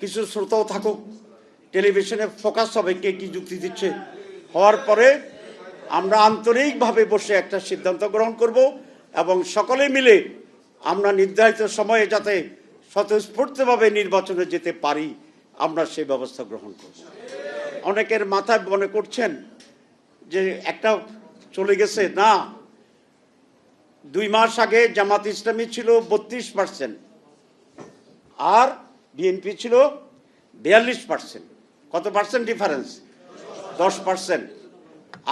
কিছু শ্রোতাও থাকুক, টেলিভিশনে ফোকাস হবে কে কি যুক্তি দিচ্ছে। হওয়ার পরে আমরা আন্তরিকভাবে বসে একটা সিদ্ধান্ত গ্রহণ করব এবং সকলে মিলে আমরা নির্ধারিত সময়ে যাতে স্বতঃস্ফূর্তভাবে নির্বাচনে যেতে পারি, আমরা সেই ব্যবস্থা গ্রহণ করব। অনেকের মাথায় মনে করছেন যে একটা চলে গেছে। না, দুই মাস আগে জামাত ইসলামী ছিল বত্রিশ পার্সেন্ট আর বিএনপি ছিল বিয়াল্লিশ পার্সেন্ট কত পার্সেন্ট ডিফারেন্স দশ পার্সেন্ট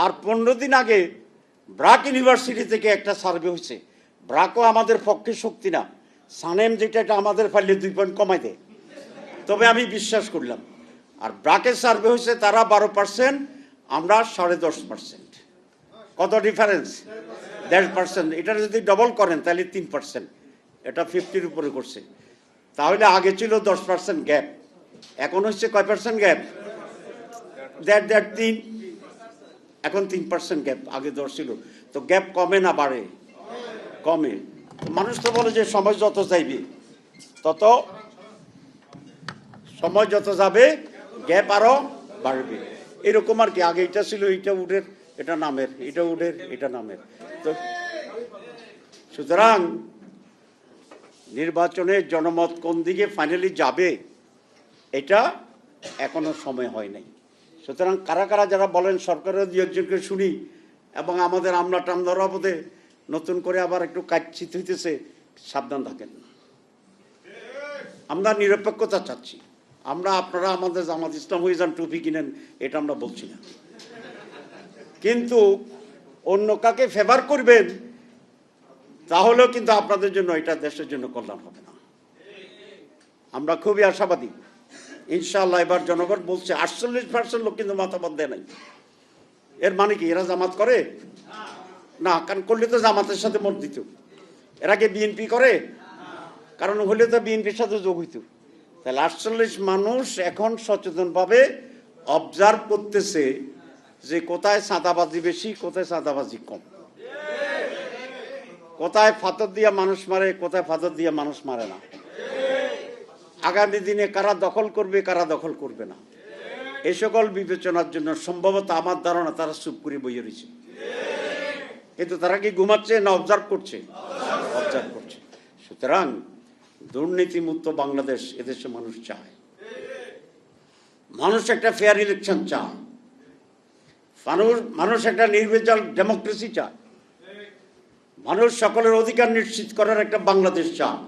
আর পনেরো দিন আগে ব্রাক ইউনিভার্সিটি থেকে একটা সার্ভে হয়েছে। ব্রাকও আমাদের পক্ষে শক্তি না। সানেম যেটা, এটা আমাদের পারলে দুই পয়েন্ট কমাই দেয়। তবে আমি বিশ্বাস করলাম। আর ব্রাকের সার্ভে হয়েছে, তারা বারো পার্সেন্ট আমরা সাড়ে দশ পার্সেন্ট কত ডিফারেন্স দেড় পার্সেন্ট এটা যদি ডবল করেন, তাহলে তিন পার্সেন্ট এটা ফিফটির উপরে করছে। তাহলে আগে ছিল দশ পার্সেন্ট গ্যাপ এখন হচ্ছে কয় পার্সেন্ট গ্যাপ দেড় দেড় তিন। এখন তিন পার্সেন্ট গ্যাপ আগে দশ ছিল। তো গ্যাপ কমে না বাড়ে? কমে। মানুষ তো বলে যে সময় যত চাইবে, তত সময় যত যাবে গ্যাপ আরও বাড়বে। এরকম আর কি, আগে এটা ছিল এটা উঠের, এটা নামের, এটা উঠের, এটা নামের। তো সুতরাং নির্বাচনে জনমত কোন দিকে ফাইনালি যাবে, এটা এখনও সময় হয় নাই। সুতরাং কারা কারা যারা বলেন সরকারের দু একজনকে শুনি এবং আমাদের আমলা টামলার বোধে নতুন করে আবার একটু কাচ্ছিত হইতেছে, সাবধান থাকেন। আমরা নিরপেক্ষতা চাচ্ছি। আমরা আপনারা আমাদের জামাত ইসলাম হয়ে যান, টুপি কিনেন, এটা আমরা বলছি না। কিন্তু অন্য কাকে ফেভার করবেন তাহলেও কিন্তু আপনাদের জন্য এটা দেশের জন্য কল্যাণ হবে না। আমরা খুবই আশাবাদী। ইনশাআল্লাহ এবার জনগণ বলছে, আটচল্লিশ পার্সেন্ট লোক কিন্তু মতামত দেয় নাই। এর মানে কি, এরা জামাত করে? না, কারণ করলে তো জামাতের সাথে মত দিত। এরা কি বিএনপি করে? কারণ হলে তো বিএনপির সাথে যোগ হইত। তাহলে আটচল্লিশ মানুষ এখন সচেতনভাবে অবজার্ভ করতেছে যে কোথায় চাঁদাবাজি বেশি, কোথায় চাঁদাবাজি কম। কোথায় ফাতর দিয়া মানুষ মারে, কোথায় ফাতর দিয়া মানুষ মারে না। আগামী দিনে কারা দখল করবে, কারা দখল করবে না। এই সকল বিবেচনার জন্য সম্ভবত আমার ধারণা তারা চুপ করে বইয়ে রয়েছে। কিন্তু তারা কি ঘুমাচ্ছে না অবজার্ভ করছে? অবজার্ভ করছে। সুতরাং দুর্নীতিমুক্ত বাংলাদেশ এদেশে মানুষ চায়। মানুষ একটা ফেয়ার ইলেকশন চায়। মানুষ মানুষ একটা নির্বাচন ডেমোক্রেসি চায়। মানুষ সকলের অধিকার নিশ্চিত করার একটা বাংলাদেশ চায়